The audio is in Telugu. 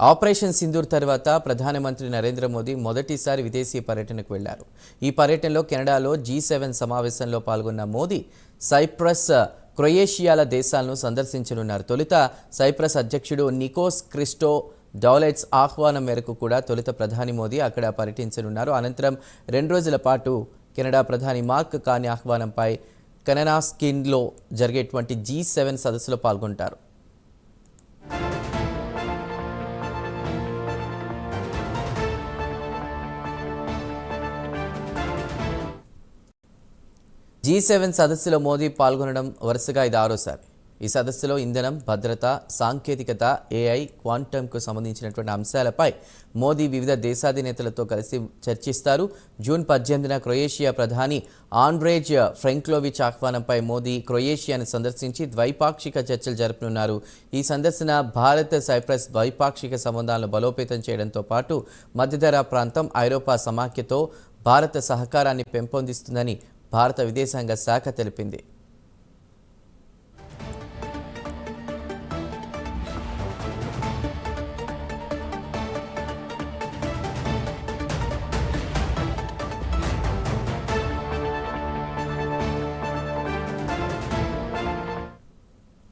ఆపరేషన్ సింధూర్ తర్వాత ప్రధానమంత్రి నరేంద్ర మోదీ మొదటిసారి విదేశీ పర్యటనకు వెళ్ళారు. ఈ పర్యటనలో కెనడాలో జీ సెవెన్ సమావేశంలో పాల్గొన్న మోదీ సైప్రస్ క్రొయేషియాల దేశాలను సందర్శించనున్నారు. తొలుత సైప్రస్ అధ్యక్షుడు నికోస్ క్రిస్టో డౌలెట్స్ ఆహ్వానం మేరకు కూడా తొలుత ప్రధాని మోదీ అక్కడ పర్యటించనున్నారు. అనంతరం రెండు రోజుల పాటు కెనడా ప్రధాని మార్క్ కాని ఆహ్వానంపై కెననాస్కిన్లో జరిగేటువంటి జీ సెవెన్ సదస్సులో పాల్గొంటారు. జీ సెవెన్ సదస్సులో మోదీ పాల్గొనడం వరుసగా ఇది ఆరోసారి. ఈ సదస్సులో ఇంధనం భద్రత సాంకేతికత ఏఐ క్వాంటంకు సంబంధించినటువంటి అంశాలపై మోదీ వివిధ దేశాధినేతలతో కలిసి చర్చిస్తారు. జూన్ పద్దెనిమిదిన క్రొయేషియా ప్రధాని ఆండ్రేజ్ ఫ్రెంక్లోవిచ్ ఆహ్వానంపై మోదీ క్రొయేషియాను సందర్శించి ద్వైపాక్షిక చర్చలు జరుపనున్నారు. ఈ సందర్శన భారత్ సైప్రస్ ద్వైపాక్షిక సంబంధాలను బలోపేతం చేయడంతో పాటు మధ్యధరా ప్రాంతం ఐరోపా సమాఖ్యతో భారత సహకారాన్ని పెంపొందిస్తుందని భారత విదేశాంగ శాఖ తెలిపింది.